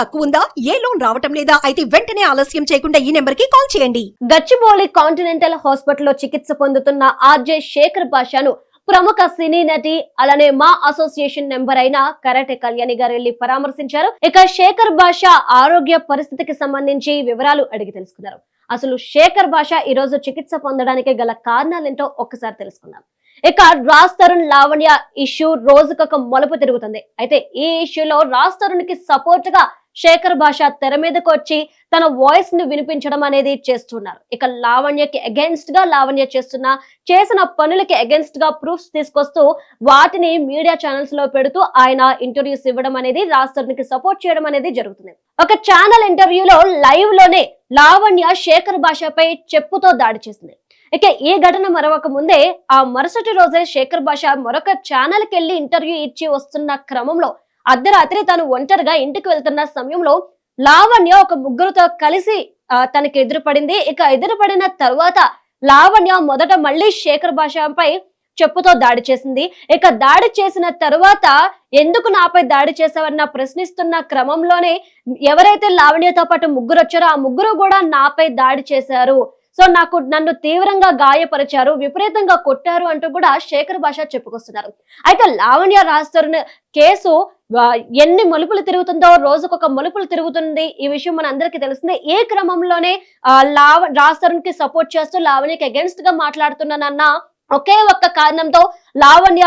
తక్కువ ఉందా ఏ లోన్ రావటం లేదా? అయితే వెంటనే ఆలస్యం చేయకుండా ఈ నెంబర్కి కాల్ చేయండి. గచ్చిబౌలి కాంటినెంటల్ హాస్పిటల్లో చికిత్స పొందుతున్న ఆర్జే శేఖర్ భాషను ప్రముఖ సినీ నటి అలానే మా అసోసియేషన్ నెంబర్ అయిన కరాటే కళ్యాణి గారు వెళ్ళి పరామర్శించారు. ఇక శేఖర్ భాష ఆరోగ్య పరిస్థితికి సంబంధించి వివరాలు అడిగి తెలుసుకున్నారు. అసలు శేఖర్ భాష ఈ రోజు చికిత్స పొందడానికి గల కారణాలేంటో ఒక్కసారి తెలుసుకుందాం. ఇక రాజ్ తరుణ్ లావణ్య ఇష్యూ రోజుకొక మలుపు తిరుగుతుంది. అయితే ఈ ఇష్యూలో రాజ్ తరుణ్కి సపోర్ట్గా శేఖర్ భాష తెర మీదకు వచ్చి తన వాయిస్ని వినిపించడం అనేది చేస్తున్నారు. ఇక లావణ్యకి అగేన్స్ట్గా లావణ్య చేస్తున్న చేసిన పనులకి అగేన్స్ట్గా ప్రూఫ్స్ తీసుకొస్తూ వాటిని మీడియా ఛానల్స్లో పెడుతూ ఆయన ఇంటర్వ్యూస్ ఇవ్వడం అనేది రాష్ట్రానికి సపోర్ట్ చేయడం అనేది జరుగుతుంది. ఒక ఛానల్ ఇంటర్వ్యూలో లైవ్లోనే లావణ్య శేఖర్ భాషపై చెప్పుతో దాడి చేసింది. ఇక ఈ ఘటన మరొక ముందే ఆ మరుసటి రోజే శేఖర్ భాష మరొక ఛానల్కి వెళ్ళి ఇంటర్వ్యూ ఇచ్చి వస్తున్న క్రమంలో అర్ధరాత్రి తను ఒంటరిగా ఇంటికి వెళ్తున్న సమయంలో లావణ్య ఒక ముగ్గురుతో కలిసి తనకి ఎదురుపడింది. ఇక ఎదురుపడిన తర్వాత లావణ్య మొదట మళ్ళీ శేఖర్ భాషపై చెప్పుతో దాడి చేసింది. ఇక దాడి చేసిన తరువాత ఎందుకు నాపై దాడి చేసావన్న ప్రశ్నిస్తున్న క్రమంలోనే ఎవరైతే లావణ్యతో పాటు ముగ్గురు వచ్చారో ఆ ముగ్గురు కూడా నాపై దాడి చేశారు. సో నాకు నన్ను తీవ్రంగా గాయపరిచారు విపరీతంగా కొట్టారు అంటూ కూడా శేఖర్ భాష చెప్పుకొస్తున్నారు. అయితే లావణ్య రాస్తారు కేసు ఎన్ని మలుపులు తిరుగుతుందో రోజుకొక మలుపులు తిరుగుతుంది. ఈ విషయం మన అందరికీ తెలిసిందే. ఏ క్రమంలోనే ఆ, లావ రాజ్కి సపోర్ట్ చేస్తూ లావణ్యకి అగేన్స్ట్గా మాట్లాడుతున్నానన్న ఒకే ఒక్క కారణంతో లావణ్య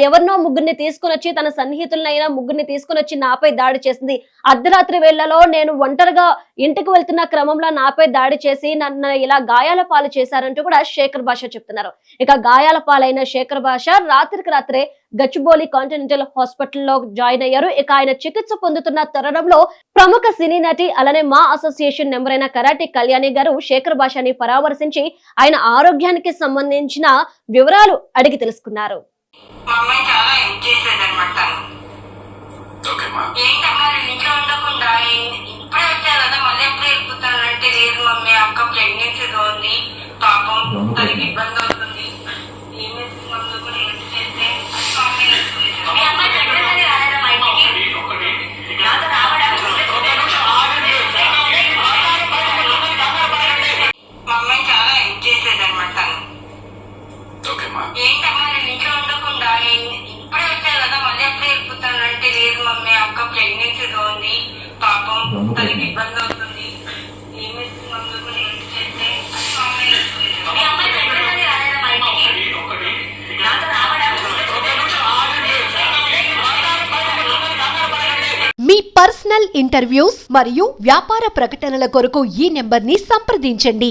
ఎవరినో ముగ్గురిని తీసుకుని వచ్చి తన సన్నిహితులనైనా ముగ్గురిని తీసుకుని వచ్చి నాపై దాడి చేసింది. అర్ధరాత్రి వేళలో నేను ఒంటరిగా ఇంటికి వెళ్తున్న క్రమంలో నాపై దాడి చేసి నన్ను ఇలా గాయాల పాలు చేశారంటూ కూడా శేఖర్ భాష చెప్తున్నారు. ఇక గాయాల పాలైన శేఖర్ భాష రాత్రికి రాత్రే గచ్చిబౌలి కాంటినెంటల్ హాస్పిటల్లో జాయిన్ అయ్యారు. ఇక ఆయన చికిత్స పొందుతున్న తరుణంలో ప్రముఖ సినీ నటి అలానే మా అసోసియేషన్ నెంబర్ అయిన కరాటే కళ్యాణి గారు శేఖర్ భాషని పరామర్శించి ఆయన ఆరోగ్యానికి సంబంధించిన వివరాలు అడిగి తెలుసుకున్నారు. మా అమ్మాయి చాలా హెల్ప్ చేసేది అనమాట ఓకే మా. ఏంటమ్మా నేను ఇంట్లో ఉండకుండా ఏం- ఇప్పుడే వచ్చాను కదా మళ్ళీ ఎప్పుడు వెళ్ళిపోతానంటే లేదు మమ్మీ అక్క ప్రెగ్నెన్సీతో ఉంది. పాపం తనకి ఇబ్బంది అవుతుంది. పాపం తనకి ఇబ్బంది అవుతుంది. ఏం చేస్తే మా పర్సనల్ ఇంటర్వ్యూస్ మరియు వ్యాపార ప్రకటనల కొరకు ఈ నెంబర్ని సంప్రదించండి.